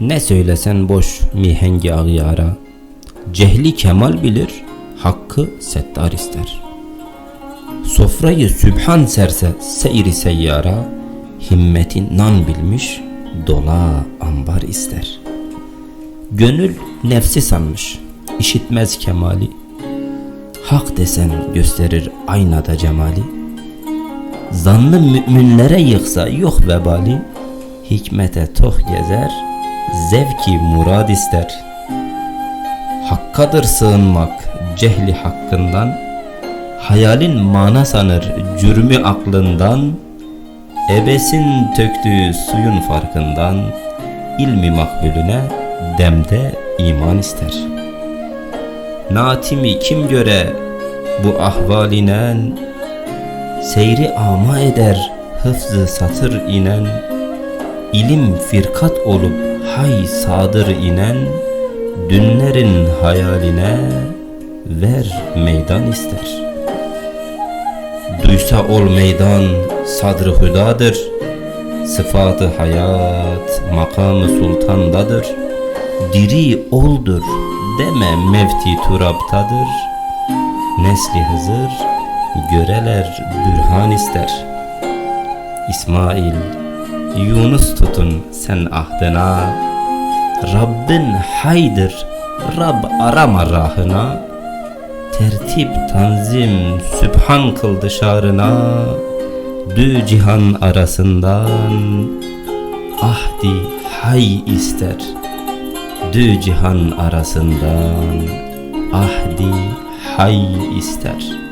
Ne söylesen boş mihengi ağyara. Cehli kemal bilir, hakkı settar ister. Sofrayı sübhan serse seyri seyyara, himmeti nan bilmiş, dola ambar ister. Gönül nefsi sanmış, işitmez kemali. Hak desen gösterir aynada cemali. Zannı müminlere yıksa yok vebali. Hikmete toh gezer, zevki murad ister. Hakkadır sığınmak cehli hakkından. Hayalin mana sanır cürmü aklından. Ebesin töktüğü suyun farkından. ilmi makbulüne demde iman ister. Natimi kim göre bu ahvalinen Seyri ama eder hıfzı satır inen ilim firkat olup hay sadır inen Dünlerin hayaline ver meydan ister. Duysa ol meydan sadrı hudadır Sıfatı hayat makamı sultandadır. Diri oldur deme mevti turaptadır. Nesli Hızır göreler bürhan ister. İsmail Yunus tutun sen ahdına. Rabbin haydır Rab arama rahına. Tertip tanzim sübhan kıl dışarına. Dü cihan arasından Ahdi hay ister. Dü cihan arasından Ahdi hay ister